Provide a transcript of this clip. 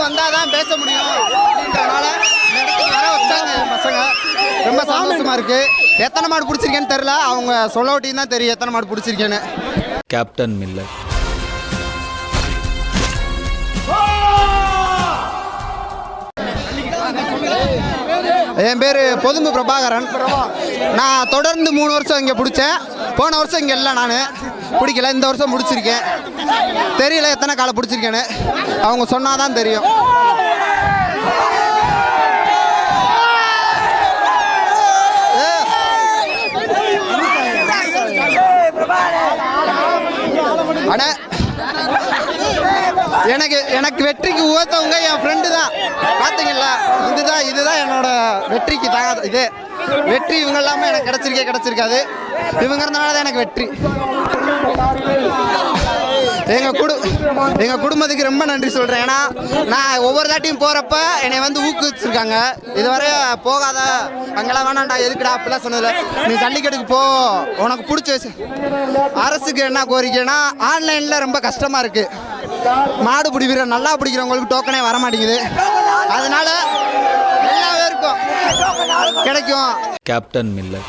இடத்துக்கு வந்தால் தான் பேச முடியும். அப்படின்றனால இந்த இடத்துக்கு வர வச்சாங்க என் பசங்க. ரொம்ப சந்தோஷமா இருக்கு. எத்தனை மாடு பிடிச்சிருக்கேன்னு தெரில அவங்க சொல்ல ஒட்டியும் தான் தெரியும். எத்தனை மாடு பிடிச்சிருக்கேன்னு. கேப்டன் மில்லர் என் பேர் பொதும்பு பிரபாகரன். நான் தொடர்ந்து மூணு வருஷம் இங்கே பிடிச்சேன். போன வருஷம் இங்கே இல்லை நான். பிடிக்கல. இந்த வருஷம் முடிச்சிருக்கேன். தெரியல எத்தனை காலை பிடிச்சிருக்கேன்னு. அவங்க சொன்னால் தான் தெரியும். அண்ணா எனக்கு எனக்கு வெற்றிக்கு உகத்தவங்க என் ஃப்ரெண்டு தான். பார்த்தீங்களா இதுதான் இதுதான் என்னோட வெற்றிக்கு தான் இது. வெற்றி இவங்க எல்லாமே எனக்கு கிடச்சிருக்கே கிடச்சிருக்காது. இவங்க இருந்தனால தான் எனக்கு வெற்றி. எங்கள் குடு எங்கள் குடும்பத்துக்கு ரொம்ப நன்றி சொல்கிறேன் ஏன்னா நான் ஒவ்வொரு தாட்டியும் போகிறப்ப என்னை வந்து ஊக்குவிச்சிருக்காங்க. இதுவரை போகாத அங்கெல்லாம் வேணாம்டா எதுக்குடா அப்படிலாம் சொன்னதில்ல நீ ஜல்லிக்கட்டுக்கு போ உனக்கு பிடிச்ச அரசுக்கு என்ன கோரிக்கைன்னா ஆன்லைனில் ரொம்ப கஷ்டமாக இருக்குது மாடு பிடிக்கிற நல்லா பிடிக்கிறவங்களுக்கு டோக்கனே வர மாட்டேங்குது அதனால எல்லா பேருக்கும் கிடைக்கும். Captain Miller